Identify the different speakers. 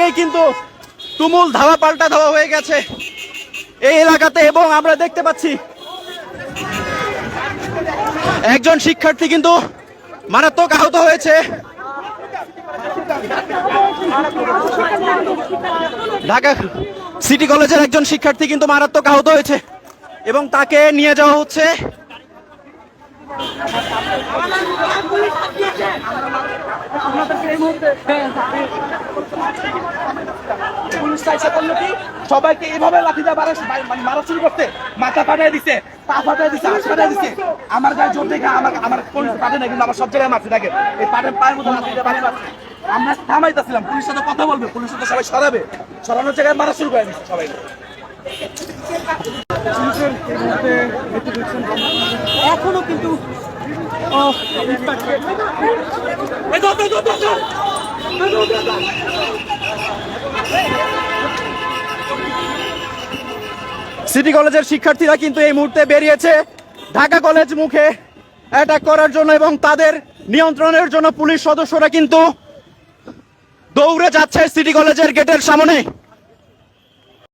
Speaker 1: আগেই কিন্তু তুমুল ধাওয়া পাল্টা ধাওয়া হয়ে গেছে এই এলাকাতে এবং আমরা দেখতে পাচ্ছি একজন শিক্ষার্থী কিন্তু মারাত্মক আহত হয়েছে। ঢাকা সিটি কলেজের একজন শিক্ষার্থী কিন্তু মারাত্মক আহত হয়েছে এবং তাকে নিয়ে যাওয়া হচ্ছে।
Speaker 2: পুলিশ চাইছে করল কি সবাইকে এইভাবে লাঠি দিয়ে মারা মানে মারা শুরু করতে। মাথা ফাটাই দিছে পা ফাটাই দিছে হাত ফাটাই দিছে। আমার গায়ে জোর দেখে আমার আমার পুলিশ পাঠে না কিন্তু আমার সব জায়গায় মারছে দেখে এই পাটের পায়ের মধ্যে লাঠি দিয়ে বাড়ি মারছে। আমরা থামাইতেছিলাম পুলিশের সাথে কথা বলবে পুলিশের সাথে সবাই সরাবে। সরানোর জায়গায় মারা শুরু করে দিচ্ছে সবাই
Speaker 3: এখনও কিন্তু
Speaker 1: সিটি কলেজের শিক্ষার্থীরা কিন্তু এই মুহূর্তে বেরিয়েছে। ঢাকা কলেজ মুখে অ্যাটাক করার জন্য এবং তাদের নিয়ন্ত্রণের জন্য পুলিশ সদস্যরা কিন্তু দৌড়ে যাচ্ছে সিটি কলেজের গেটের সামনে।